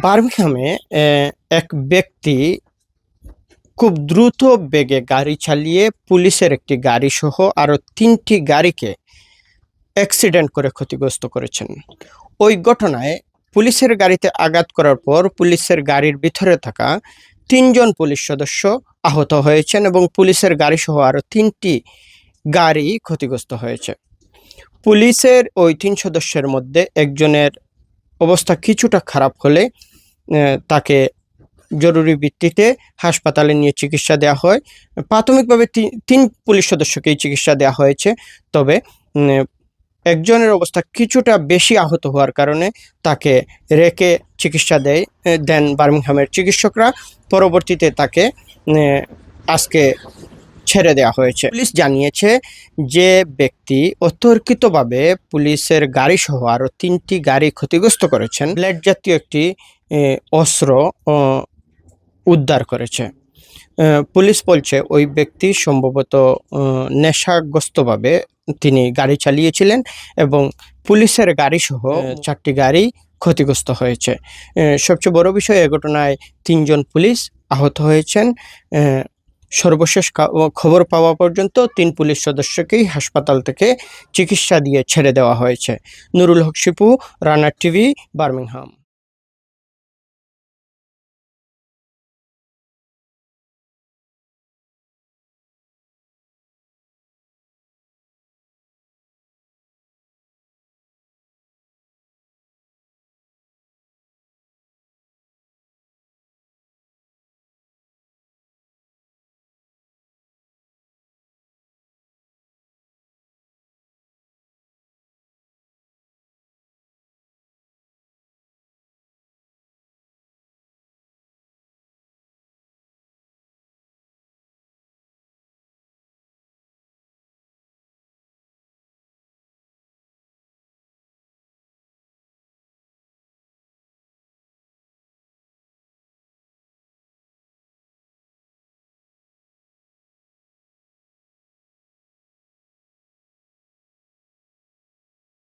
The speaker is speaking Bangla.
বার্মিংহামে এক ব্যক্তি খুব দ্রুত বেগে গাড়ি চালিয়ে পুলিশের একটি গাড়ি সহ আরও তিনটি গাড়িকে অ্যাক্সিডেন্ট করে ক্ষতিগ্রস্ত করেছেন। ওই ঘটনায় পুলিশের গাড়িতে আঘাত করার পর পুলিশের গাড়ির ভিতরে থাকা তিনজন পুলিশ সদস্য আহত হয়েছেন এবং পুলিশের গাড়ি সহ আরও তিনটি গাড়ি ক্ষতিগ্রস্ত হয়েছে। পুলিশের ওই তিন সদস্যের মধ্যে একজনের অবস্থা কিছুটা খারাপ হলে তাকে জরুরি ভিত্তিতে হাসপাতালে নিয়ে চিকিৎসা দেওয়া হয়। প্রাথমিকভাবে তিন পুলিশ সদস্যকেই চিকিৎসা দেওয়া হয়েছে। তবে একজনের অবস্থা কিছুটা বেশি আহত হওয়ার কারণে তাকে রেখে চিকিৎসা দেয় দেন বার্মিংহামের চিকিৎসকরা। পরবর্তীতে তাকে আজকে ছেড়ে দেওয়া হয়েছে। পুলিশ জানিয়েছে যে ব্যক্তি অতর্কিতভাবে পুলিশের গাড়ি সহ আরও তিনটি গাড়ি ক্ষতিগ্রস্ত করেছেন। ব্লেড জাতীয় একটি অস্ত্র উদ্ধার করেছে। পুলিশ বলছে ওই ব্যক্তি সম্ভবত নেশাগ্রস্তভাবে তিনি গাড়ি চালিয়েছিলেন এবং পুলিশের গাড়ি সহ চারটি গাড়ি ক্ষতিগ্রস্ত হয়েছে। সবচেয়ে বড় বিষয় এ ঘটনায় তিনজন পুলিশ আহত হয়েছেন। সর্বশেষ খবর পাওয়া পর্যন্ত তিন পুলিশ সদস্যকেই হাসপাতাল থেকে চিকিৎসা দিয়ে ছেড়ে দেওয়া হয়েছে। নুরুল হক শিপু রানার টিভি, বার্মিংহাম।